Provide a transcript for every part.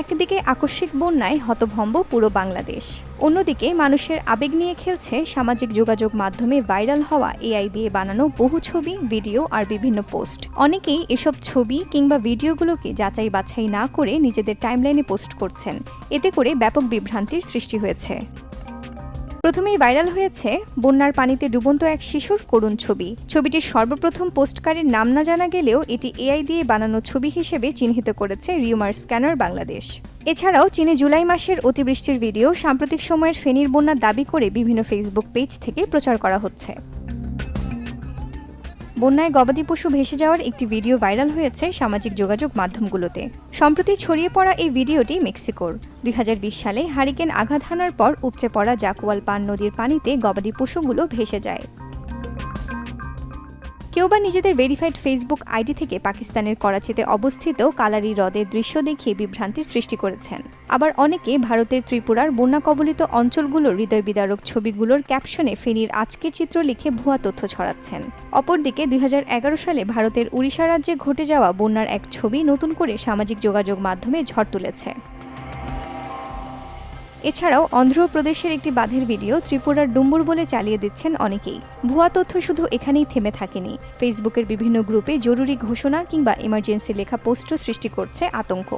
একদিকে আকস্মিক বন্যায় হতভম্ব পুরো বাংলাদেশ, অন্যদিকে মানুষের আবেগ নিয়ে খেলছে সামাজিক যোগাযোগ মাধ্যমে ভাইরাল হওয়া এআই দিয়ে বানানো বহু ছবি, ভিডিও আর বিভিন্ন পোস্ট। অনেকেই এসব ছবি কিংবা ভিডিওগুলোকে যাচাই বাছাই না করে নিজেদের টাইমলাইনে পোস্ট করছেন। এতে করে ব্যাপক বিভ্রান্তির সৃষ্টি হয়েছে। প্রথমেই ভাইরাল হয়েছে বন্যার পানিতে ডুবন্ত এক শিশুর করুণ ছবি। ছবিটির সর্বপ্রথম পোস্টকারীর নাম না জানা গেলেও এটি এআই দিয়ে বানানো ছবি হিসেবে চিহ্নিত করেছে রিউমার স্ক্যানার বাংলাদেশ। এছাড়াও চীনে জুলাই মাসের অতিবৃষ্টির ভিডিও সাম্প্রতিক সময়ের ফেনীর বন্যা দাবি করে বিভিন্ন ফেসবুক পেজ থেকে প্রচার করা হচ্ছে। বন্যায় গবাদি পশু ভেসে যাওয়ার একটি ভিডিও ভাইরাল হয়েছে সামাজিক যোগাযোগ মাধ্যমগুলোতে। সম্প্রতি ছড়িয়ে পড়া এই ভিডিওটি মেক্সিকোর। দুই হাজার বিশ সালে হারিকেন আঘাত হানার পর উপচে পড়া জাকুয়াল পান নদীর পানিতে গবাদি পশুগুলো ভেসে যায়। কেউ বা নিজেদের ভেরিফাইড ফেসবুক আইডি থেকে পাকিস্তানের করাচিতে অবস্থিত কালারি হ্রদের দৃশ্য দেখিয়ে বিভ্রান্তির সৃষ্টি করেছেন। আবার অনেকে ভারতের ত্রিপুরার বন্যা কবলিত অঞ্চলগুলোর হৃদয় বিদারক ছবিগুলোর ক্যাপশনে ফেনীর আজকের চিত্র লিখে ভুয়া তথ্য ছড়াচ্ছেন। অপরদিকে দুই হাজার এগারো সালে ভারতের উড়িষ্যা রাজ্যে ঘটে যাওয়া বন্যার এক ছবি নতুন করে সামাজিক যোগাযোগ মাধ্যমে ঝড় তুলেছে। এছাড়াও অন্ধ্রপ্রদেশের একটি বাঁধের ভিডিও ত্রিপুরার ডুম্বুর বলে চালিয়ে দিচ্ছেন অনেকেই। ভুয়া তথ্য শুধু এখানেই থেমে থাকেনি। ফেসবুকের বিভিন্ন গ্রুপে জরুরি ঘোষণা কিংবা ইমার্জেন্সি লেখা পোস্টও সৃষ্টি করছে আতঙ্ক।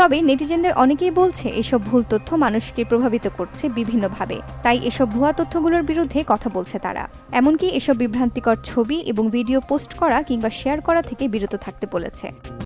তবে নেটিজেনদের অনেকেই বলছে, এসব ভুল তথ্য মানুষকে প্রভাবিত করছে বিভিন্নভাবে। তাই এসব ভুয়া তথ্যগুলোর বিরুদ্ধে কথা বলছে তারা। এমনকি এসব বিভ্রান্তিকর ছবি এবং ভিডিও পোস্ট করা কিংবা শেয়ার করা থেকে বিরত থাকতে বলেছে।